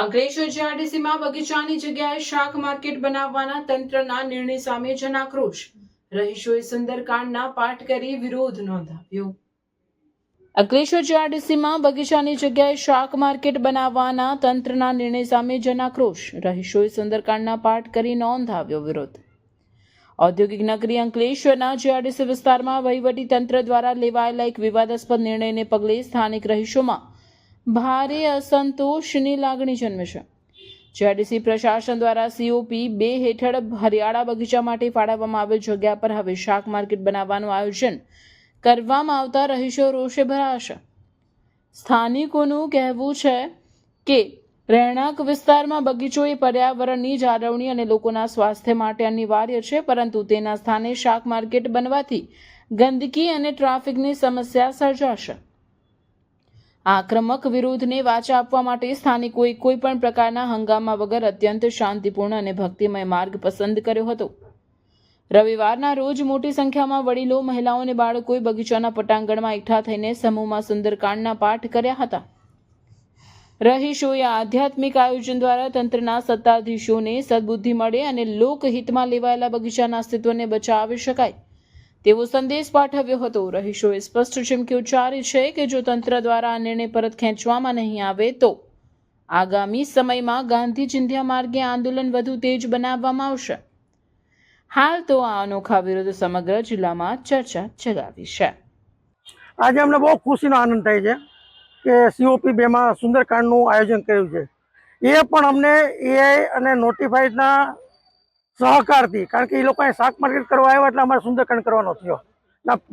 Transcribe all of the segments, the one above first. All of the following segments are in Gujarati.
અંકલેશ્વર જીઆરડીસીમાં બગીચાની જગ્યાએ શાક માર્કેટ બનાવવાના તંત્રના નિર્ણય સામે જનાક્રોશ. રહીશોએ સુંદરકાંડના પાઠ કરી વિરોધ નોંધાવ્યો. અંકલેશ્વર જીઆરડીસીમાં બગીચાની જગ્યાએ શાક માર્કેટ બનાવવાના તંત્રના નિર્ણય સામે જનાક્રોશ. રહીશોએ સુંદરકાંડના પાઠ કરી નોંધાવ્યો વિરોધ. ઔદ્યોગિક નગરી અંકલેશ્વરના જીઆરડીસી વિસ્તારમાં વહીવટી તંત્ર દ્વારા લેવાયેલા એક વિવાદાસ્પદ નિર્ણયને પગલે સ્થાનિક રહીશોમાં ભારે અસંતોષની લાગણી જન્મે છે. જેડીસી પ્રશાસન દ્વારા સીઓપી બે હેઠળ હરિયાળા બગીચા માટે ફાળવવામાં આવેલ જગ્યા પર હવે શાક માર્કેટ બનાવવાનું આયોજન કરવામાં આવતા રહીશો રોષે ભરાશે. સ્થાનિકોનું કહેવું છે કે, રહેણાંક વિસ્તારમાં બગીચો એ પર્યાવરણની જાળવણી અને લોકોના સ્વાસ્થ્ય માટે અનિવાર્ય છે, પરંતુ તેના સ્થાને શાક માર્કેટ બનવાથી ગંદકી અને ટ્રાફિકની સમસ્યા સર્જાશે. આક્રમક વિરોધને વાચા આપવા માટે સ્થાનિકોએ કોઈ પણ પ્રકારના હંગામા વગર અત્યંત શાંતિપૂર્ણ અને ભક્તિમય માર્ગ પસંદ કર્યો હતો. રવિવારના રોજ મોટી સંખ્યામાં વડીલો, મહિલાઓ અને બાળકોએ બગીચાના પટાંગણમાં એકઠા થઈને સમૂહમાં સુંદરકાંડના પાઠ કર્યા હતા. રહીશોએ આધ્યાત્મિક આયોજન દ્વારા તંત્રના સત્તાધીશોને સદબુદ્ધિ મળે અને લોકહિતમાં લેવાયેલા બગીચાના અસ્તિત્વને બચાવી શકાય. તેવો સંદેશ પાઠવ્યો હતો. રહીશોએ સ્પષ્ટ ચીમકી ઉચ્ચારી છે કે જો તંત્ર દ્વારા આ નિર્ણય પરત ખેંચવામાં નહીં આવે તો આગામી સમયમાં ગાંધી ચિંધ્યા માર્ગે આંદોલન વધુ તેજ બનાવવામાં આવશે. હાલ તો આ અનોખા વિરોધ સમગ્ર જિલ્લામાં ચર્ચા ચલાવી છે. આજે અમને બહુ ખુશીનો આનંદ થાય છે કે સીઓપી બેમાં સુંદરકાંડનું આયોજન કર્યું છે. એ પણ અમને એઆઈ અને નોટિફાઈડના સહકારથી. કારણ કે એ લોકોએ શાક માર્કેટ કરવા આવ્યા એટલે અમારે સુંદરકાંડ કરવાનો થયો.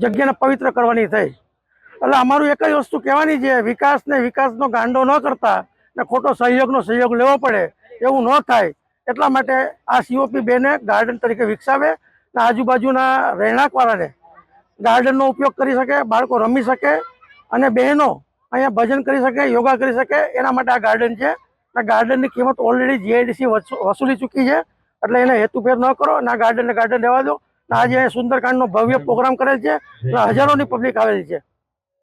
જગ્યાને પવિત્ર કરવાની થઈ. એટલે અમારું એક જ વસ્તુ કહેવાની છે, વિકાસને વિકાસનો ગાંડો ન કરતા ને ખોટો સહયોગનો સહયોગ લેવો પડે એવું ન થાય. એટલા માટે આ સીઓપી બેને ગાર્ડન તરીકે વિકસાવે ને આજુબાજુના રહેણાંકવાળાને ગાર્ડનનો ઉપયોગ કરી શકે, બાળકો રમી શકે અને બહેનો અહીંયા ભજન કરી શકે, યોગા કરી શકે. એના માટે આ ગાર્ડન છે. ગાર્ડનની કિંમત ઓલરેડી જીઆઈડીસી વસૂલી ચૂકી છે. એટલે એને હેતુફેર ન કરો ના ગાર્ડન ગાર્ડન રહેવા દો આજે સુંદરકાંડ સુંદરકાંડનો ભવ્ય પ્રોગ્રામ કરેલ છે હજારો હજારોની પબ્લિક આવેલી છે.